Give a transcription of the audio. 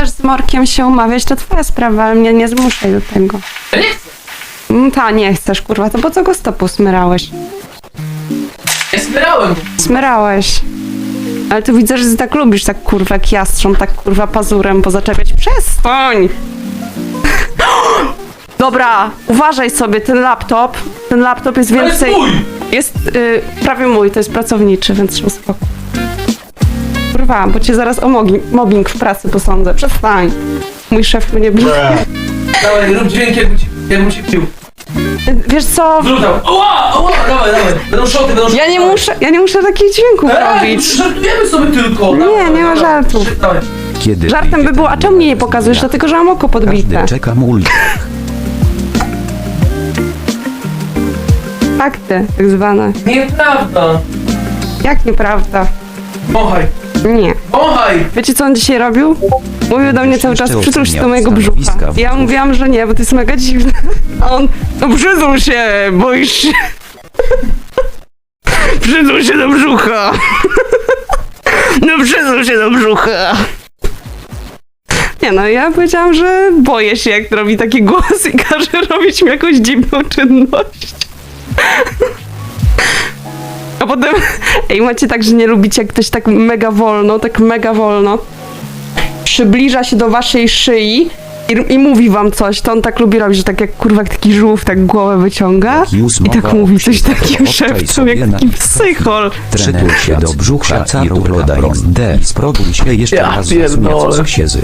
Chcesz z Morkiem się umawiać, to twoja sprawa, ale mnie nie zmuszaj do tego. Ja nie chcę. Mm, Ta, nie chcesz, kurwa, to po co go stopu smyrałeś? Ja smyrałem. Smyrałeś. Ale tu widzę, że ty tak lubisz, tak kurwa jak jastrząb, tak kurwa pazurem pozaczepiać. Przestań! Dobra, uważaj sobie, ten laptop, ten laptop jest To jest więcej... mój. Jest y, prawie mój, to jest pracowniczy, więc trzeba spokój. Kurwa, bo cię zaraz o mogi- mobbing w pracy posądzę. Przestań. Mój szef mnie bije. Dawaj, rób dźwięk jakbym ci, jakbym ci pił. Wiesz co? Zrób tam. Oła, oła, dawaj, dawaj. Będą szoty, będą szoty. Ja nie muszę, ja nie muszę takich dźwięków Ej, robić. żartujemy sobie tylko. Nie, Dawaj, nie ma dawaj, żartów. Dawaj. Kiedy Żartem by wyjdzie było, a ten czemu mnie nie pokazujesz? świat? Dlatego, że mam oko podbite. Każdy czeka mul. Fakty, tak zwane. Nieprawda. Jak nieprawda? Wąchaj. Nie. Wąchaj. Wiecie, co on dzisiaj robił? Mówił do mnie cały czas, przytul się do mojego brzucha. Ja mówiłam, że nie, bo to jest mega dziwne. A on, no przytul się, boisz się. Przytul się do brzucha. No przytul się do brzucha. Nie no, ja powiedziałam, że boję się, jak robi taki głos i każe robić mi jakąś dziwną czynność. Potem, ej, macie tak, że nie lubicie, jak ktoś tak mega wolno, tak mega wolno przybliża się do waszej szyi i, i mówi wam coś, to on tak lubi robić, że tak jak kurwa jak taki żółw tak głowę wyciąga i tak mówi coś takim szepcem, jak taki psychol. Przytul się do brzucha i loda XD. Spróbuj się jeszcze Ja raz zasunięcąc się z